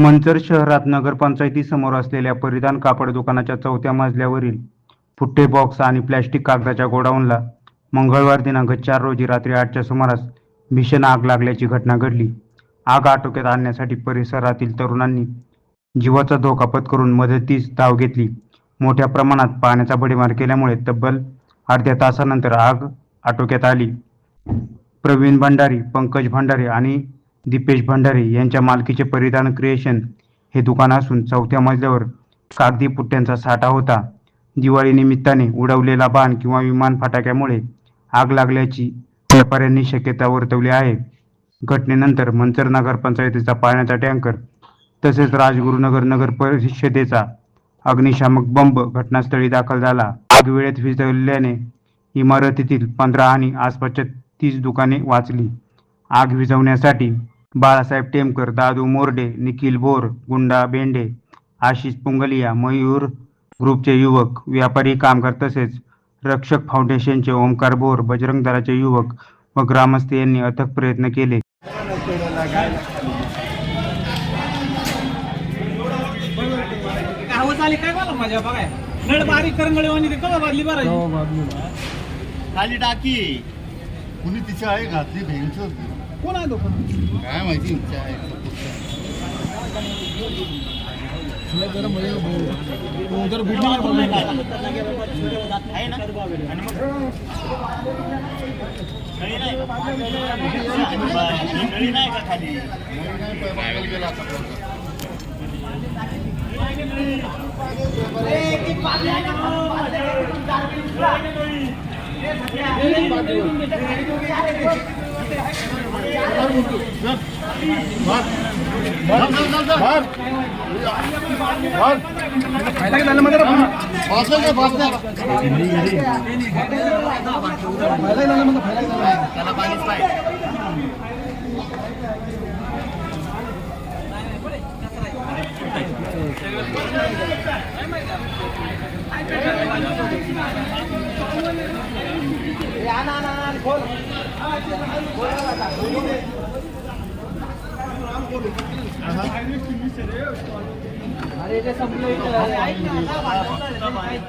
मंचर शहरात नगरपंचायतीसमोर असलेल्या परिधान कापड दुकानाच्या चौथ्या मजल्यावरील फुट्टे बॉक्स आणि प्लॅस्टिक कागदाच्या गोडाऊनला मंगळवार दिनांक चार रोजी रात्री आठच्या सुमारास भीषण आग लागल्याची घटना घडली. आग आटोक्यात आणण्यासाठी परिसरातील तरुणांनी जीवाचा धोका पत्करून मदतीस धाव घेतली. मोठ्या प्रमाणात पाण्याचा भडीमार केल्यामुळे तब्बल अर्ध्या तासानंतर आग आटोक्यात आली. प्रवीण भंडारी पंकज भंडारी आणि दीपेश भंडारे यांच्या मालकीचे परिधान क्रिएशन हे दुकान असून चौथ्या मजल्यावर कागदी पुट्ट्यांचा साठा होता. दिवाळी निमित्ताने उडवलेला बाण किंवा विमान फटाक्यामुळे आग लागल्याची व्यापाऱ्यांनी शक्यता वर्तवली आहे. घटनेनंतर मंचर नगरपंचायतीचा पाण्याचा टँकर तसेच राजगुरुनगर नगर परिषदेचा अग्निशामक बंब घटनास्थळी दाखल झाला. आग वेळेत विजल्याने इमारतीतील पंधरा आणि आसपासच्या तीस दुकाने वाचली. आग विझवण्यासाठी बाळासाहेब टेमकर दादू मोर्डे निखिल बोर गुंडा बेंडे आशिष पुंगलिया मयूर ग्रुपचे युवक व्यापारी कामगार तसेच रक्षक फाउंडेशनचे ओमकार बोर बजरंग दलाचे युवक व ग्रामस्थ यांनी अथक प्रयत्न केले. खाली टाकी. कुणी तिची आहे घातली भेंच कोण आहे तो पण? काय माहिती तिची आहे. आता. त्याला अरे जैसा